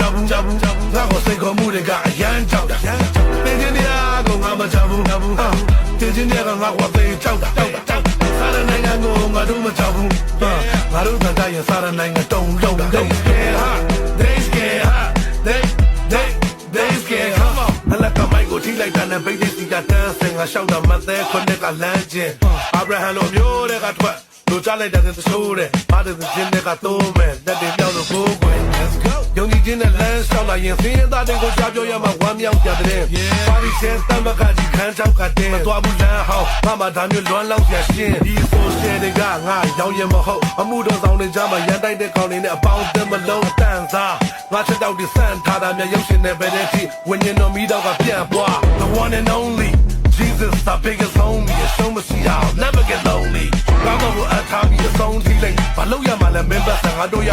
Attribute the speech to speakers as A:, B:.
A: ကြောက်ဘူးကြောက်ဘူးကြောက်ဘူးငါ့ကိုစိတ်ခေါ်မှုတွေကအရန်ကြောက်တာတင်ချင်းတရားကိုငါမကြောက်ဘူးကြောက်ဘူးတင်ချင်းတရားကငါ့ကိုသိကြောက်တာကြောက်တာစာရနိုင်ငံကိုငါတို့မကြောက်ဘူးငါတို့တန်တရစာရနိုင်ငံတုံလုံးလုံး They scared hot They They They scared come on အလကမိုက်ကိုထိလိုက်တာနဲ့ဗိတ်တိစီတာတန်းစင်ငါရှောက်တာမသေးခွနဲ့ကလမ်းချင်းအာဗြဟံလိုမျိုးတွေကထွက်လိုချလိုက်တဲ့သဆိုးတဲ့မာတဲ့ဂျင်းတွေကသုံးမဲ့တက်တယ်ပြောင်းလို့ကိုယ်ကွယ် Let's go 那冷少那烟，大点我家就也嘛玩命下得嘞。花的钱大嘛，赶紧看上快点，我都不懒好。妈妈他们乱浪也信，你说些的个啊谣言嘛好。俺木头上哩讲嘛，烟大点高哩，你包的嘛漏蛋啥？俺去到底省他他没有些那本事，我呢没到个天赋啊。The one and only Jesus, our biggest homie, is so much I'll never get lonely。妈妈和他比，兄弟嘞，把漏烟嘛勒，没发生，我都也。